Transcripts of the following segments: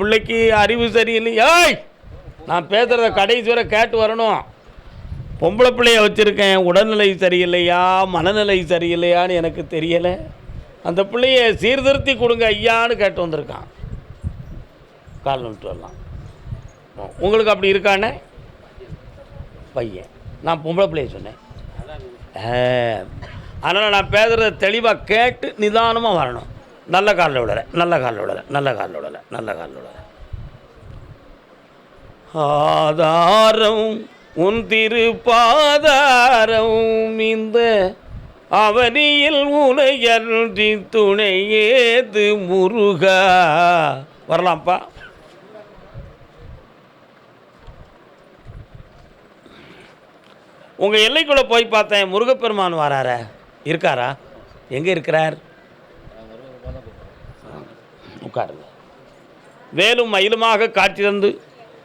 பிள்ளைக்கு அறிவு சரியில்லை. ஏய் நான் பேசுகிறத கடைசி வரை கேட்டு வரணும். பொம்பளை பிள்ளைய வச்சுருக்கேன். உடல்நிலை சரியில்லையா? மனநிலை சரியில்லையான்னு எனக்கு தெரியலை. அந்த பிள்ளைய சீர்திருத்தி கொடுங்க ஐயான்னு கேட்டு வந்திருக்கான். கால் வந்துட்டு வரலாம். உங்களுக்கு அப்படி இருக்கானே பையன். நான் பொம்பளை பிள்ளைய சொன்னேன். அதனால் நான் பேசுகிறத தெளிவாக கேட்டு நிதானமாக வரணும். நல்ல காலில் விடலை நல்ல காலில் விடலை நல்ல காலில் விடலை நல்ல காலில் விடலை ஆதாரம் உன் திருப்பாதாரம் இந்த அவனியில் உனையன்றி துணை ஏது முருகா. வரலாம்ப்பா உங்கள் எல்லைக்குள்ளே போய் பார்த்தேன் முருகப்பெருமான் வராரா? இருக்காரா? எங்கே இருக்கிறார்? உட்காருங்க. வேலும் மயிலுமாக காட்சி தந்து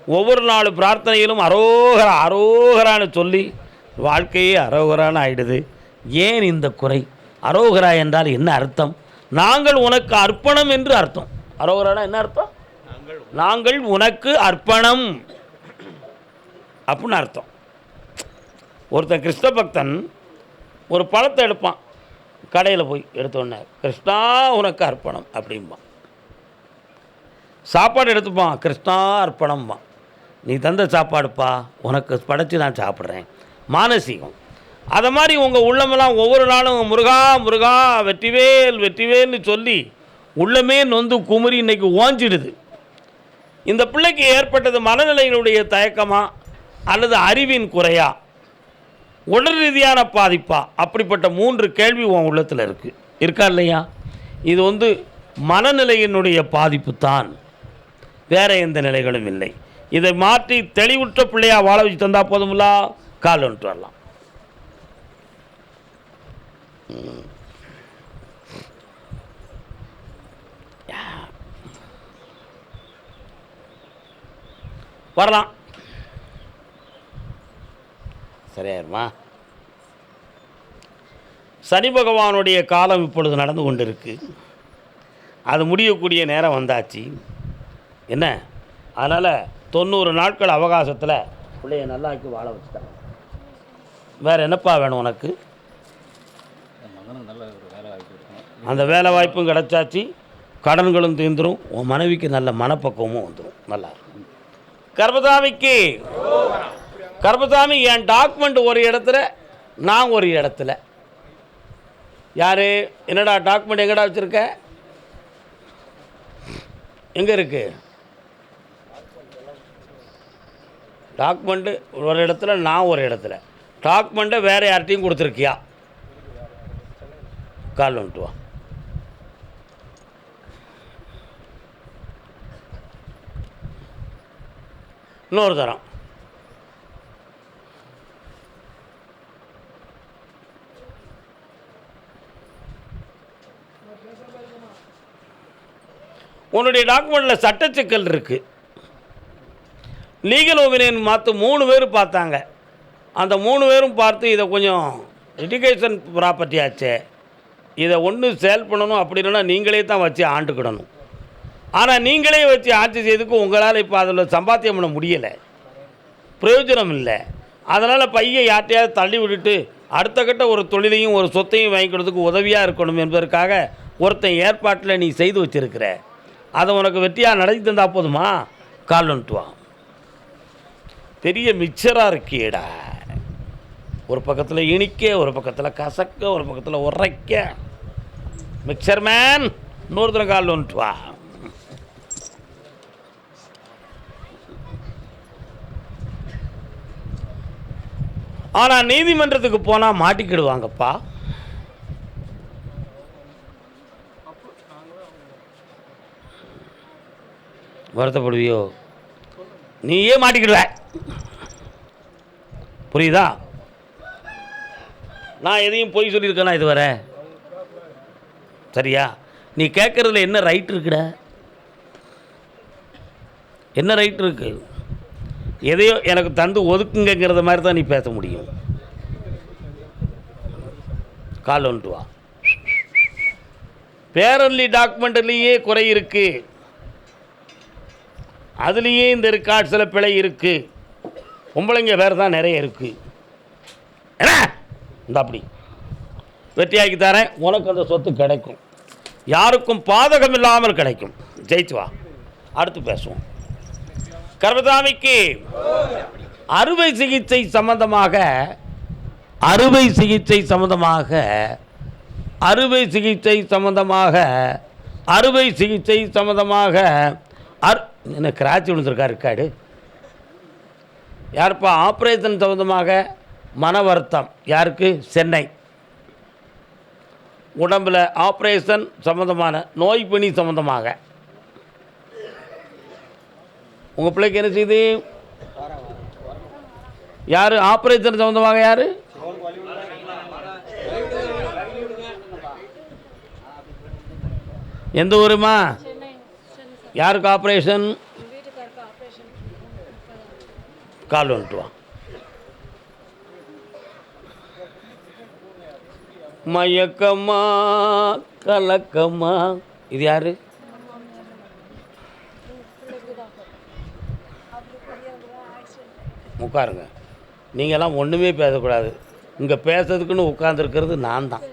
ஒவ்வொரு நாள் பிரார்த்தனையிலும் அரோகரா அரோகரான்னு சொல்லி வாழ்க்கையே அரோகரான்னு ஆயிடுது. ஏன் இந்த குறை? அரோகரா என்றால் என்ன அர்த்தம்? நாங்கள் உனக்கு அர்ப்பணம் என்று அர்த்தம். அரோகரானா என்ன அர்த்தம்? நாங்கள் உனக்கு அர்ப்பணம். அப்படின்னு அர்த்தம். ஒருத்தன் கிறிஸ்த பக்தன் ஒரு பழத்தை எடுப்பான். கடையில் போய் எடுத்தோடனே கிருஷ்ணா உனக்கு அர்ப்பணம் அப்படிம்பான். சாப்பாடு எடுத்துப்பான் கிருஷ்ணா அர்ப்பணம்மா நீ தந்த சாப்பாடுப்பா உனக்கு படைத்து நான் சாப்பிட்றேன். மானசீகம். அதை மாதிரி உங்கள் உள்ளமெல்லாம் ஒவ்வொரு நாளும் முருகா முருகா வெற்றிவேல் வெற்றிவேல்னு சொல்லி உள்ளமே நொந்து குமுறி இன்னைக்கு ஓஞ்சிடுது. இந்த பிள்ளைக்கு ஏற்பட்டது மனநிலையினுடைய தயக்கமா அல்லது அறிவின் குறையா? உடல் ரீதியான பாதிப்பா? அப்படிப்பட்ட மூன்று கேள்வி உன் உள்ளத்தில் இருக்குது இருக்கா இல்லையா? இது வந்து மனநிலையினுடைய பாதிப்பு தான் வேற எந்த நிலைகளும் இல்லை. இதை மாற்றி தெளிவுற்ற பிள்ளையாக வாழ வச்சு தந்தால் போதுமில்ல கால் வந்துட்டு வரலாம். வரலாம். சரியாயிருமா? சனி பகவானுடைய காலம் இப்பொழுது நடந்து கொண்டிருக்கு. அது முடியக்கூடிய நேரம் வந்தாச்சு. என்ன? அதனால் தொண்ணூறு நாட்கள் அவகாசத்தில் பிள்ளைய நல்லாக்கி வாழ வச்சுட்டாங்க வேறு என்னப்பா வேணும் உனக்கு? அந்த வேலை வாய்ப்பும் கிடச்சாச்சு. கடன்களும் தீர்ந்துடும் உன் மனைவிக்கு நல்ல மனப்பக்குவமும் வந்துடும் நல்லா இருக்கும். கர்மசாமிக்கு என் டாக்குமெண்ட் ஒரு இடத்துல நான் ஒரு இடத்துல. யார்? என்னடா டாக்குமெண்ட் எங்கடா வச்சுருக்க? எங்கே இருக்குது டாக்குமெண்ட்டு ஒரு இடத்துல நான் ஒரு இடத்துல. டாக்குமெண்ட்டை வேறு யார்கிட்டையும் கொடுத்துருக்கியா? கால் வந்துட்டு வா. இன்னொரு தரம். உன்னுடைய டாக்குமெண்ட்டில் சட்ட சிக்கல் இருக்குது லீகல் ஒபீனியன் மாற்று மூணு பேர் பார்த்தாங்க. அந்த மூணு பேரும் பார்த்து இதை கொஞ்சம் எஜுகேஷன் ப்ராப்பர்ட்டி ஆச்சே. இதை ஒன்று சேல் பண்ணணும் அப்படி இல்லைன்னா நீங்களே தான் வச்சு ஆண்டுக்கிடணும். ஆனால் நீங்களே வச்சு ஆட்சி செய்துக்கு உங்களால் இப்போ அதில் சம்பாத்தியம் பண்ண முடியலை. பிரயோஜனம் இல்லை. அதனால் பையை யார்ட்டையாவது தள்ளி விட்டுட்டு அடுத்த கட்ட ஒரு தொழிலையும் ஒரு சொத்தையும் வாங்கிக்கிறதுக்கு உதவியாக இருக்கணும் என்பதற்காக ஒருத்தன் ஏற்பாட்டில் நீ செய்து வச்சிருக்கிற. அதை உனக்கு வெற்றியாக நடத்தி தந்தால் போதுமா? கால் வந்துட்டு வா. பெரிய மிக்சராக இருக்கியேடா ஒரு பக்கத்தில் இனிக்க ஒரு பக்கத்தில் கசக்க ஒரு பக்கத்தில் உரைக்க. மிக்சர் மேன் இன்னொருத்தர கால் வந்துட்டு வா. ஆனால் நீதிமன்றத்துக்கு போனால் மாட்டிக்கிடுவாங்கப்பா. வருத்தப்படுவியோ? நீயே மாட்டிக்கிடுவேன் புரியுதா? நான் எதையும் பொய் சொல்லியிருக்கேனா இதுவரை? சரியா? நீ கேட்குறதுல என்ன ரைட் இருக்குடா? என்ன ரைட் இருக்கு? எதையோ எனக்கு தந்து ஒதுக்குங்கிறத மாதிரி தான் நீ பேச முடியும். கால் வந்துட்டு வா. பேரன்லி டாக்குமெண்ட்லேயே குறை இருக்குது அதுலேயே இந்த ரெக்கார்ட்ஸில் பிழை இருக்குது பொம்பளைங்க வேறு தான் நிறைய இருக்குது என்ன? இந்த அப்படி. வெற்றியாக்கி தரேன். உனக்கு அந்த சொத்து கிடைக்கும். யாருக்கும் பாதகம் இல்லாமல் கிடைக்கும். ஜெயிச்சு வா. அடுத்து பேசுவோம். கர்மதாமிக்கு அறுவை சிகிச்சை சம்பந்தமாக அறுவை சிகிச்சை சம்பந்தமாக அறுவை சிகிச்சை சம்பந்தமாக அறுவை சிகிச்சை சம்பந்தமாக அர் என்ன கிராச்சி விழுந்திருக்கா இருக்காடு யாருப்பா? ஆப்ரேஷன் சம்பந்தமாக மன வருத்தம். யாருக்கு? சென்னை. உடம்பில் ஆப்ரேஷன் சம்மந்தமான நோய் பிணி சம்மந்தமாக உங்கள் பிள்ளைக்கு என்ன செய்யுது யார்? ஆப்ரேஷன் சம்மந்தமாக யார்? எந்த ஊருமா? யாருக்கு ஆப்ரேஷன் எங்கள் வீட்டுக்காருக்கு ஆப்ரேஷன் கால் வந்துட்டுவான் மயக்கமா கலக்கமா இது யாரு உட்காருங்க நீங்கள்லாம் ஒன்றுமே பேசக்கூடாது இங்கே பேசுறதுக்குன்னு உட்காந்துருக்கிறது நான் தான்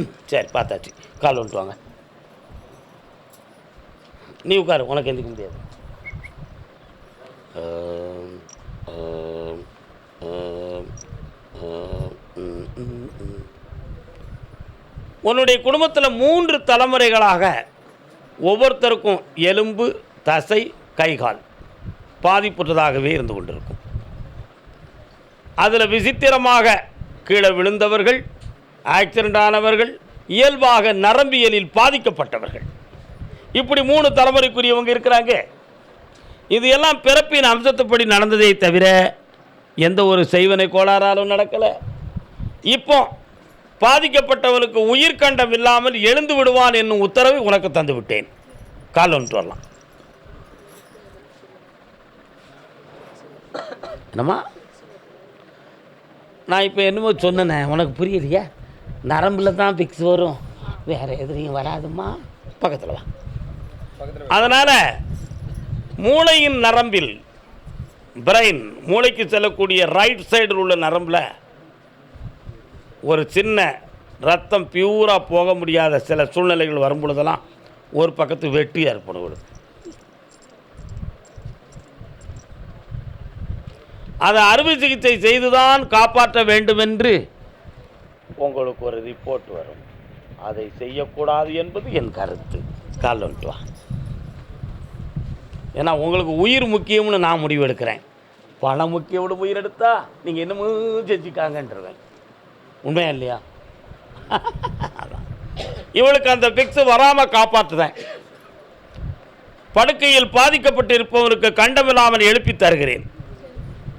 ம் சரி பார்த்தாச்சு. கால் வந்துட்டு வாங்க. நீ உட்காரு உனக்கு எந்திக்க முடியாது. உன்னுடைய குடும்பத்தில் மூன்று தலைமுறைகளாக ஒவ்வொருத்தருக்கும் எலும்பு தசை கைகால் பாதிப்புற்றதாகவே இருந்து கொண்டிருக்கும். அதில் விசித்திரமாக கீழே விழுந்தவர்கள் ஆக்சிடென்ட் ஆனவர்கள் இயல்பாக நரம்பியலில் பாதிக்கப்பட்டவர்கள். இப்படி மூணு தலைமுறைக்குரியவங்க இருக்கிறாங்க. இது எல்லாம் பிறப்பின் அம்சத்துப்படி நடந்ததே தவிர எந்த ஒரு செய்வனை கோளாறாலும் நடக்கலை. இப்போ பாதிக்கப்பட்டவனுக்கு உயிர்கண்டம் இல்லாமல் எழுந்து விடுவான் என்னும் உத்தரவை உனக்கு தந்து விட்டேன். கால் ஒன்று வரலாம். என்னம்மா? நான் இப்போ என்னமோ சொன்னேனே உனக்கு புரியலையா? நரம்பில் தான் ஃபிக்ஸ் வரும். வேறு எதுலையும் வராதும்மா. பக்கத்தில் வா. அதனால் மூளையின் நரம்பில் பிரெயின் மூளைக்கு செல்லக்கூடிய ரைட் சைடில் உள்ள நரம்பில் ஒரு சின்ன ரத்தம் பியூராக போக முடியாத சில சூழ்நிலைகள் வரும் பொழுதெல்லாம் ஒரு பக்கத்து வெட்டு ஏற்படும் அதை அறுவை சிகிச்சை செய்துதான் காப்பாற்ற வேண்டுமென்று உங்களுக்கு ஒரு ரிப்போர்ட் வரும். அதை செய்யக்கூடாது என்பது என் கருத்து. கால் வந்துட்டு வா. ஏன்னா உங்களுக்கு உயிர் முக்கியம்னு நான் முடிவு எடுக்கிறேன் பணம் முக்கியம்னு உயிர் எடுத்தா நீங்கள் என்னமோ செஞ்சுக்காங்கன்றவேன் உண்மையா இல்லையா? அதான். இவளுக்கு அந்த பிக்ஸ் வராமல் காப்பாற்றுதேன் படுக்கையில் பாதிக்கப்பட்டு இருப்பவருக்கு கண்டமில்லாமல் எழுப்பி தருகிறேன்.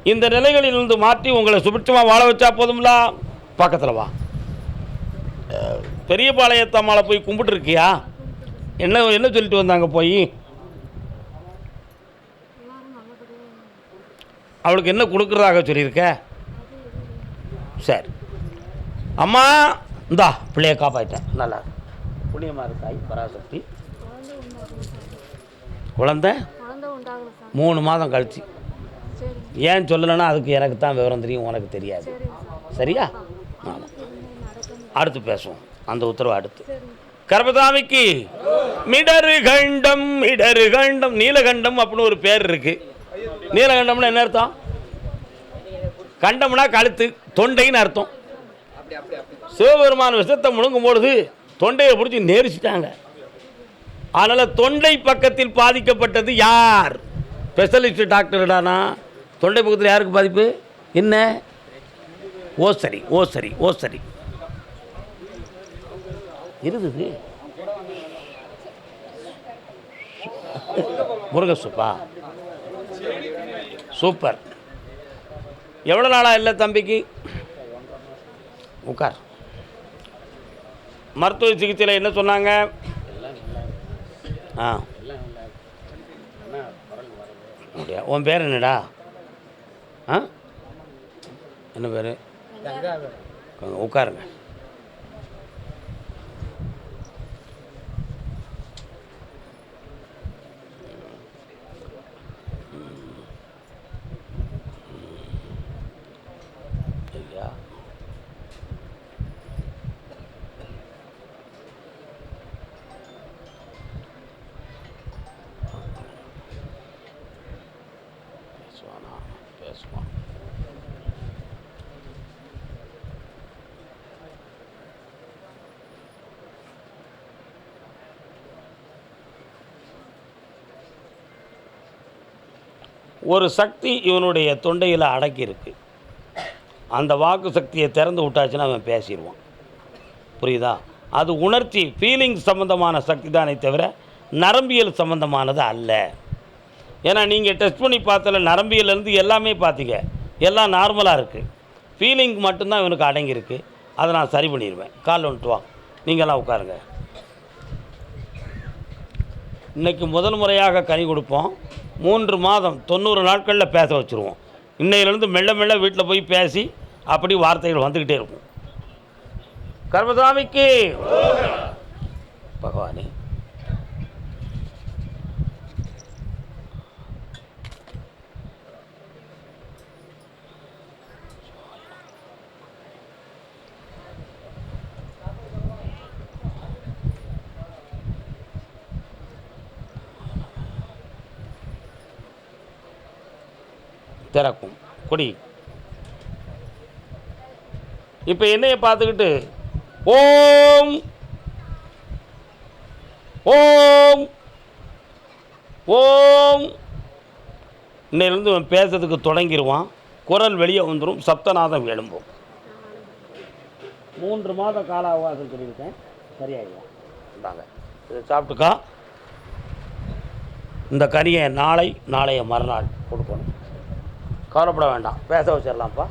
இந்த நிலைகளில் இருந்து மாற்றி உங்களை சுபிட்சமாக வாழ வச்சா போதும்ல? பக்கத்தில் வா. அஹ், பெரிய போய் கும்பிட்டு இருக்கியா என்ன என்ன சொல்லிட்டு வந்தாங்க போய்? அவளுக்கு என்ன கொடுக்குறதாக சொல்லியிருக்க? சரி. அம்மா இந்தா பிள்ளைய காப்பாற்றிட்டேன் நல்லா புண்ணியமாக இருக்காய் பராசக்தி. குழந்தை? மூணு மாதம் கழிச்சு. ஏன் சொல்லலைன்னா அதுக்கு எனக்கு தான் விவரம் தெரியும் உனக்கு தெரியாது. சரியா? ஆமாம் அடுத்து பேசுவோம். அந்த உத்தரவு அடுத்து. கர்பதாமிக்கு மிடரு கண்டம் மிடரு கண்டம் நீலகண்டம் அப்படின்னு ஒரு பேர் இருக்கு. நீலகண்டம்னா என்ன அர்த்தம்? கண்டம்னா கழுத்து தொண்டைன்னு அர்த்தம். சிவபெருமான் விஷத்தை முழுங்கும் பொழுது தொண்டையை பிடிச்சி நேரிச்சிட்டாங்க. அதனால் தொண்டை பக்கத்தில் பாதிக்கப்பட்டது யார்? ஸ்பெஷலிஸ்ட் டாக்டர்டானா தொண்டை பக்கத்தில் யாருக்கு பாதிப்பு? என்ன? ஓ சரி ஓ சரி ஓ சரி இருந்தது முருக சூப்பா? சூப்பர். எவ்வளோ நாளாக இல்லை தம்பிக்கு? உட்கார். மருத்துவ சிகிச்சையில் என்ன சொன்னாங்க? ஆ. அப்படியா? உன் பேர் என்னடா? ஆ? என்ன பேர்? உட்காருங்க. ஒரு சக்தி இவனுடைய தொண்டையில் அடக்கியிருக்கு. அந்த வாக்கு சக்தியை திறந்து விட்டாச்சுன்னா அவன் பேசிடுவான். புரியுதா? அது உணர்ச்சி ஃபீலிங் சம்மந்தமான சக்தி தானே தவிர நரம்பியல் சம்மந்தமானது அல்ல. ஏன்னா நீங்கள் டெஸ்ட் பண்ணி பார்த்தல நரம்பியலேருந்து எல்லாமே பார்த்தீங்க எல்லாம் நார்மலாக இருக்குது ஃபீலிங் மட்டும்தான் இவனுக்கு அடங்கியிருக்கு. அதை நான் சரி பண்ணிடுவேன். கால் வந்துட்டு வா. நீங்கள்லாம் உட்காருங்க. இன்றைக்கி முதல் முறையாக கனி கொடுப்போம். மூன்று மாதம் தொண்ணூறு நாட்களில் பேச வச்சுருவோம். இன்னையிலேருந்து மெல்ல மெல்ல வீட்டில் போய் பேசி அப்படி வார்த்தைகள் வந்துக்கிட்டே இருக்கும். கர்மசாமிக்கு! பகவானே. திறக்கும். கொடி. இப்போ என்னைய பார்த்துக்கிட்டு ஓம் ஓம் ஓம். இன்னிலிருந்து இவன் பேசுறதுக்கு தொடங்கிடுவான் குரல் வெளியே வந்துடும் சப்தநாதம் எழும்பும். மூன்று மாத கால அவகாசம் சொல்லியிருக்கேன். சரியாயிடுவான் இந்தாங்க. இதை சாப்பிட்டுக்கா. இந்த கனியை நாளை நாளைய மறுநாள் கொடுக்கணும். கவலைப்பட வேண்டாம். பேச வச்சிடலாம்ப்பா.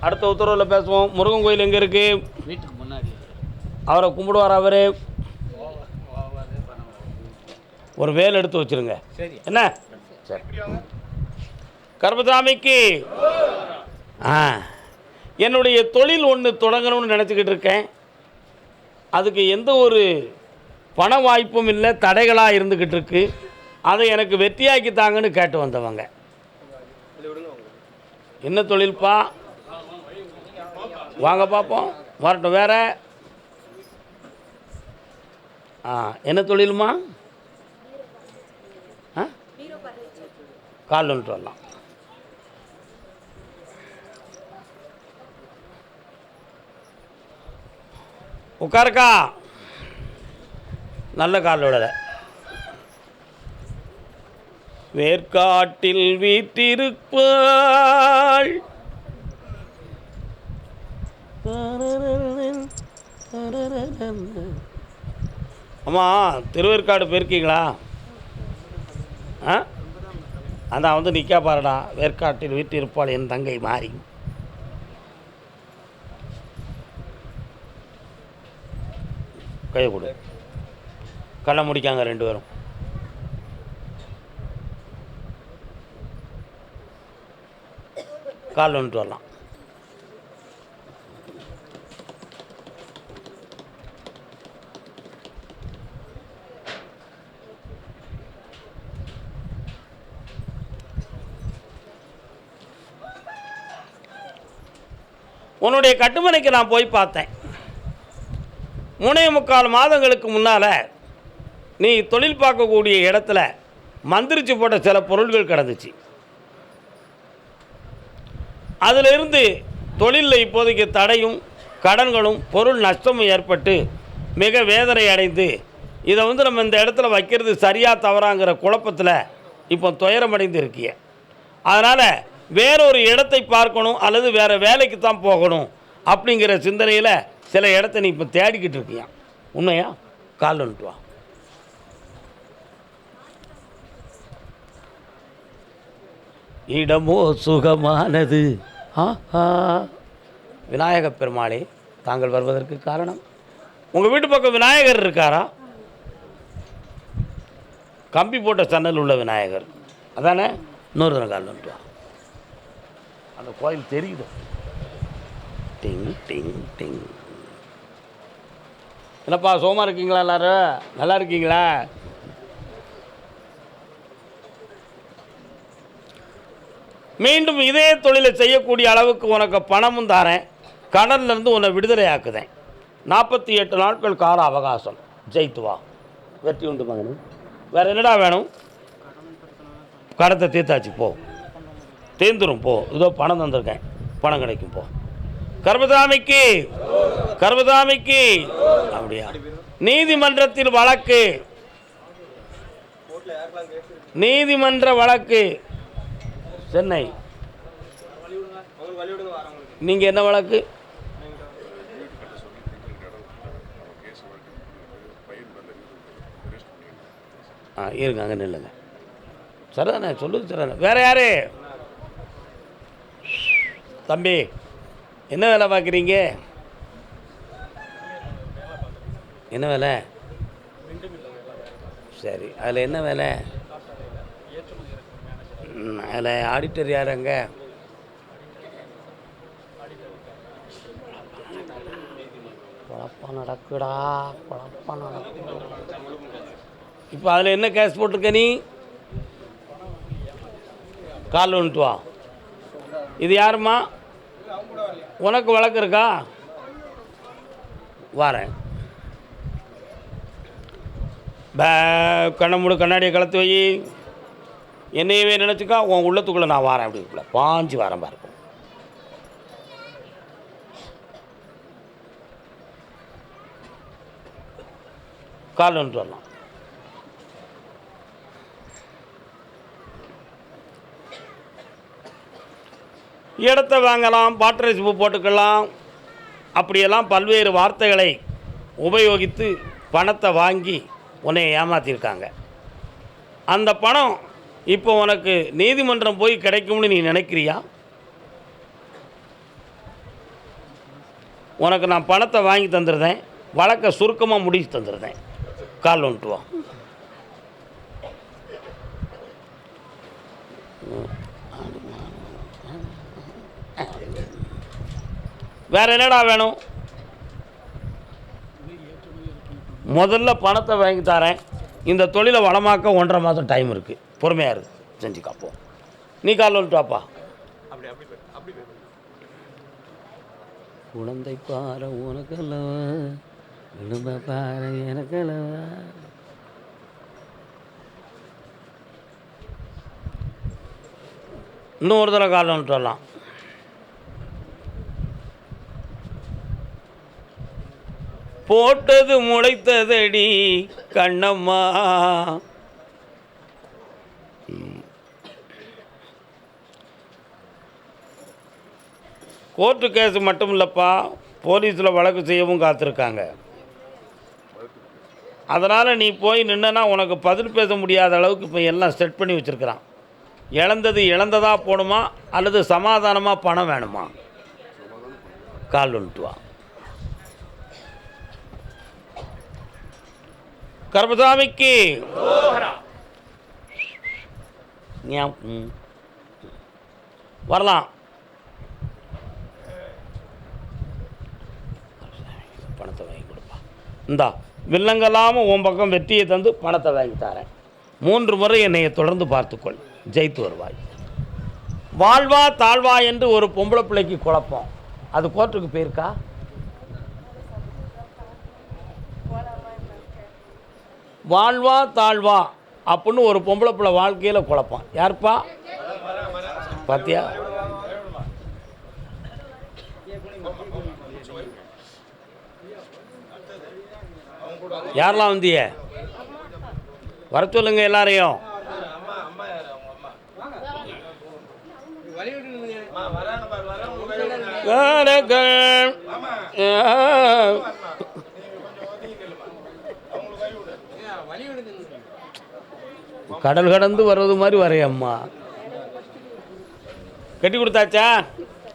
அடுத்த உத்தரவில் பேசுவோம். முருகன் கோயில் எங்கே இருக்கு? வீட்டுக்கு முன்னாடி. அவரை கும்பிடுவார் அவர்? ஒரு வேல் எடுத்து வச்சிருங்க. சரி. என்ன? சரி. கர்மசாமிக்கு ஆ. என்னுடைய தொழில் ஒன்று தொடங்கணும்னு நினச்சிக்கிட்டு இருக்கேன். அதுக்கு எந்த ஒரு பண வாய்ப்பும் இல்லை தடைகளாக இருந்துக்கிட்டு இருக்கு. அதை எனக்கு வெற்றியாக்கி தாங்கன்னு கேட்டு வந்தவங்க. என்ன தொழில்ப்பா வாங்க பார்ப்போம் வரட்டும் வேற. ஆ என்ன தொழிலுமா? ஆ? கால் வந்துட்டு வரலாம். உட்காருக்கா. நல்ல கால் விடலை. வேர்க்காட்டில் வீட்டிருப்பாள் அம்மா திருவேற்காடு போயிருக்கீங்களா? ஆ? அதான் வந்து நிற்கா பாருடா. வேர்க்காட்டில் வீட்டிருப்பாள் என் தங்கை மாறி. கையை கொடு. கள்ள முடிக்காங்க ரெண்டு பேரும். கால் வந்துட்டு வரலாம். உன்னுடைய கட்டுமனைக்கு நான் போய் பார்த்தேன். மூணே முக்கால் மாதங்களுக்கு முன்னால் நீ தொழில் பார்க்கக்கூடிய இடத்துல மந்திரிச்சு போட்ட சில பொருள்கள் கிடந்துச்சு. அதிலிருந்து தொழிலில் இப்போதைக்கு தடையும் கடன்களும் பொருள் நஷ்டமும் ஏற்பட்டு மிக வேதனை அடைந்து இதை வந்து நம்ம இந்த இடத்துல வைக்கிறது சரியாக தவறாங்கிற குழப்பத்தில் இப்போ துயரமடைந்து இருக்கிய அதனால் வேறொரு இடத்தை பார்க்கணும் அல்லது வேறு வேலைக்கு தான் போகணும் அப்படிங்கிற சிந்தனையில் சில இடத்த நீ இப்போ தேடிக்கிட்டு இருக்கியா? உண்மையா? கால் வந்துட்டு வா. இடமோ சுகமானது. ஆஹா விநாயக பெருமாளே தாங்கள் வருவதற்கு காரணம்? உங்கள் வீட்டு பக்கம் விநாயகர் இருக்காரா? கம்பி போட்ட சன்னல் உள்ள விநாயகர். அதானே? இன்னொரு தினம் காலில் வந்துட்டு வா. அந்த கோயில் தெரியுது. டிங் டிங் டிங். என்னப்பா சோமா இருக்கீங்களா எல்லாரும்? நல்லா இருக்கீங்களா? மீண்டும் இதே தொழிலை செய்யக்கூடிய அளவுக்கு உனக்கு பணமும் தரேன். கடன்லேருந்து உன்னை விடுதலை ஆக்குதேன் நாற்பத்தி எட்டு நாட்கள் கால அவகாசம். ஜெயித்து வா. வெற்றி உண்டு மகனு. வேறு என்னடா வேணும்? கடத்தை தீர்த்தாச்சு போ. தீர்ந்துடும் போ. இதோ பணம் தந்திருக்கேன். பணம் கிடைக்கும் போ. கர்மதாமிக்கு கர்மதாமிக்கு அப்படியா? நீதிமன்றத்தில் வழக்கு. நீதிமன்ற வழக்கு. சென்னை. நீங்கள் என்ன வழக்கு? ஆ இருங்க அங்கே நில்லுங்க. சரிதானே சொல்லுது சரிதானே வேற யாரு? தம்பி. என்ன வேலை பார்க்குறீங்க? என்ன வேலை? சரி அதில் என்ன வேலை? அதில் ஆடிட்டர் யார் அங்கே? குழப்பம் நடக்குடா குழப்பம் நடக்குடா. இப்போ அதில் என்ன கேஸ் போட்டிருக்க நீ? கால் வந்துட்டு வா. இது யாரும்மா? உனக்கு வழக்கு இருக்கா? வரேன். கண்ணை மூடு கண்ணாடியை கலத்து வை. என்னையவே நினச்சிக்கா உன் உள்ளத்துக்குள்ளே நான் வரேன் அப்படி பாஞ்சு வரேன் பாருங்க கால் வந்துட்டு வரலாம். இடத்த வாங்கலாம் பாட்டரிசிப்பு போட்டுக்கலாம். அப்படியெல்லாம் பல்வேறு வார்த்தைகளை உபயோகித்து பணத்தை வாங்கி உன்னை ஏமாற்றிருக்காங்க அந்த பணம் இப்போ உனக்கு நீதிமன்றம் போய் கிடைக்கும்னு நீ நினைக்கிறியா? உனக்கு நான் பணத்தை வாங்கி தந்துருந்தேன் வழக்கை சுருக்கமாக முடிச்சு தந்துருந்தேன். கால் வந்துட்டு வேறு என்னடா வேணும்? முதல்ல பணத்தை வாங்கி தரேன். இந்த தொழிலை வளமாக்க ஒன்றரை மாதம் டைம் இருக்குது பொறுமையாக இருக்குது செஞ்சு காப்போம். நீ கால் வந்துட்டாப்பா குழந்தை பாரு உனக்கு அல்லவா விழும்ப பாரு எனக்கு இன்னும் ஒரு தடவை கால் வந்துட்டு வரலாம். போட்டது முளைத்ததடி கண்ணம்மா. கோர்ட்டு கேஸ் மட்டும் இல்லைப்பா போலீஸில் வழக்கு செய்யவும் காத்திருக்காங்க. அதனால் நீ போய் நின்னா உனக்கு பதில் பேச முடியாத அளவுக்கு இப்போ எல்லாம் செட் பண்ணி வச்சுருக்கிறான். இழந்தது இழந்ததாக போகணுமா அல்லது சமாதானமாக பணம் வேணுமா? கால் வந்துட்டு கர்மசாமிக்கு. வரலாம். பணத்தை வாங்கி கொடுப்பா. இந்தா வில்லங்கலாம உன் பக்கம் வெற்றியை தந்து பணத்தை வாங்கி தரேன். மூன்று முறை என்னைய தொடர்ந்து பார்த்துக்கொள். ஜெயித்து வருவாய். வாழ்வா தாழ்வா என்று ஒரு பொம்பளை பிள்ளைக்கு குழப்பம். அது கோர்ட்டுக்கு போயிருக்கா? வாழ்வா தாழ்வா அப்படின்னு ஒரு பொம்பளை பிள்ளை வாழ்க்கையில் குழப்பம் யாருப்பா? பாத்தியா? யாரெல்லாம் வந்தீங்க வர சொல்லுங்க எல்லாரையும். கணகள். கடல் கடந்து வர்றது மாதிரி வரையம்மா கட்டி கொடுத்தாச்சா?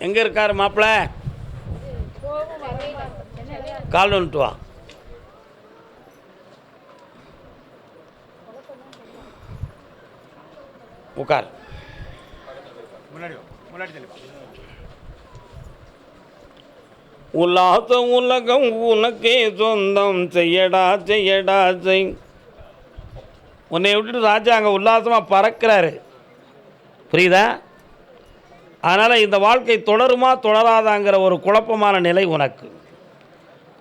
எங்கே இருக்கார் மாப்பிள்ள கால் வந்துட்டு வா. உட்கார் உல்லாச உலகம் உனக்கே சொந்தம். செய்யடா செய்யடா செய். உன்னை விட்டுட்டு ராஜா அங்கே உல்லாசமாக பறக்கிறாரு. புரியுதா? அதனால் இந்த வாழ்க்கை தொடருமா தொடராதாங்கிற ஒரு குழப்பமான நிலை உனக்கு.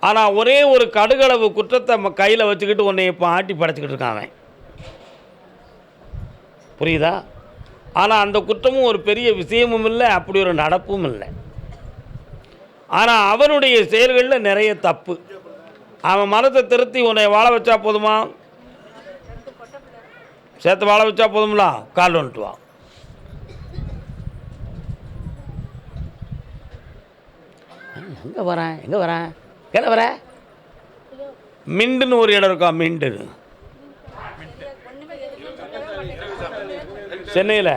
ஆனால் ஒரே ஒரு கடுகளவு குற்றத்தை கையில் வச்சுக்கிட்டு உன்னை இப்போ ஆட்டி படைச்சிக்கிட்டு இருக்கான் புரியுதா? ஆனால் அந்த குற்றமும் ஒரு பெரிய விஷயமும் இல்லை அப்படி ஒரு நடப்பும் இல்லை. ஆனால் அவனுடைய செயல்களில் நிறைய தப்பு. அவன் மனத்தை திருத்தி உன்னை வாழ வச்சா போதுமா? சேர்த்து வாழ வச்சா போதுங்களா கால் வந்துட்டு வா. எங்கே வரேன் எங்கே வரேன் எங்கே வர? மிண்டுன்னு ஒரு இடம் இருக்கா மிண்டுன்னு சென்னையில்.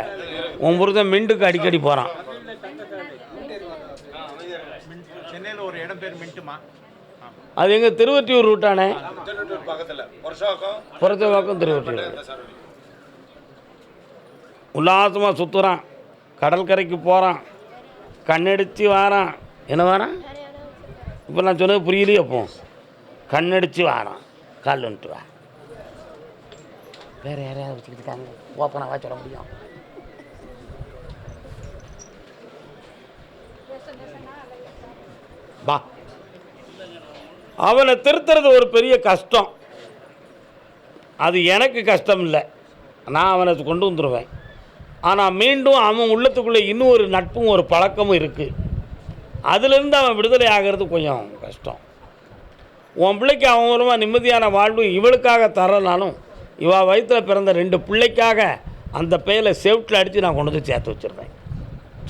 உன் புருஷன் மிண்டுக்கு அடிக்கடி போகிறான் சென்னையில் ஒரு இடம் பேர் மின்ட்டுமா அது எங்கே திருவற்றியூர் ரூட்டானே புறத்தவாக்கம் திருவற்றியூர் உல்லாசமாக சுற்றுறான் கடற்கரைக்கு போகிறான் கண்ணடித்து வாரான். என்ன வாரான்? இப்போ நான் சொன்னது புரியலையே அப்போ. கண்ணடித்து வாரான். கால் வந்துட்டு வா. வேறு யாரையாவது வச்சுக்கிட்டு இருக்காங்க. ஓப்பனாக சொல்ல முடியும். வா. அவனை திருத்துறது ஒரு பெரிய கஷ்டம். அது எனக்கு கஷ்டம் இல்லை. நான் அவனை கொண்டு வந்துடுவேன் ஆனால் மீண்டும் அவன் உள்ளத்துக்குள்ளே இன்னும் ஒரு நட்பும் ஒரு பழக்கமும் இருக்குது அதுலேருந்து அவன் விடுதலை ஆகிறது கொஞ்சம் கஷ்டம். உன் பிள்ளைக்கு அவன் மூலமாக நிம்மதியான வாழ்வு இவளுக்காக தரனாலும் இவள் வயிற்றில் பிறந்த ரெண்டு பிள்ளைக்காக அந்த பெயரை சேஃப்டில் அடித்து நான் கொண்டு வந்து சேர்த்து வச்சிடுறேன்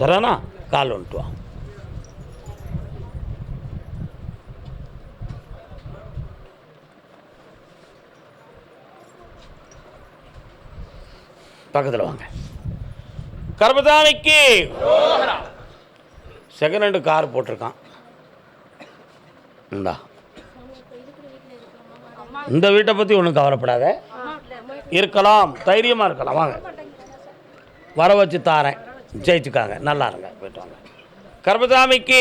சரிண்ணா கால் வந்துட்டு வா. பக்கத்தில் வாங்க. கர்மதானிக்கு செகண்ட் ஹேண்டு கார் போட்டிருக்கான். இந்தா. இந்த வீட்டை பற்றி ஒன்றும் கவலைப்படாத. இருக்கலாம் தைரியமாக இருக்கலாம். வாங்க. வர வச்சு தாரேன். ஜெயிச்சுக்காங்க. நல்லா இருங்க. போயிட்டு வாங்க. கர்மசாமிக்கு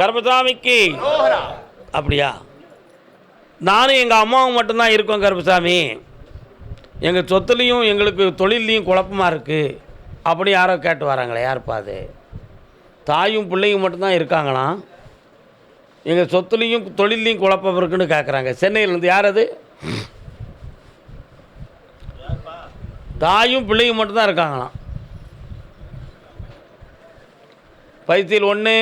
கர்மசாமிக்கு அப்படியா? நானும் எங்கள் அம்மாவும் மட்டும்தான் இருக்கோம் கருப்பசாமி எங்கள் சொத்துலேயும் எங்களுக்கு தொழில்லையும் குழப்பமாக இருக்குது அப்படி யாரோ கேட்டு வராங்களே யாருப்பா அது? தாயும் பிள்ளையும் மட்டும்தான் இருக்காங்களாம்? எங்கள் சொத்துலேயும் தொழிலையும் குழப்பம் இருக்குன்னு கேட்குறாங்க சென்னையிலேருந்து யார் அது? தாயும் பிள்ளையும் மட்டும்தான் இருக்காங்களாம். பைத்தியில் ஒன்று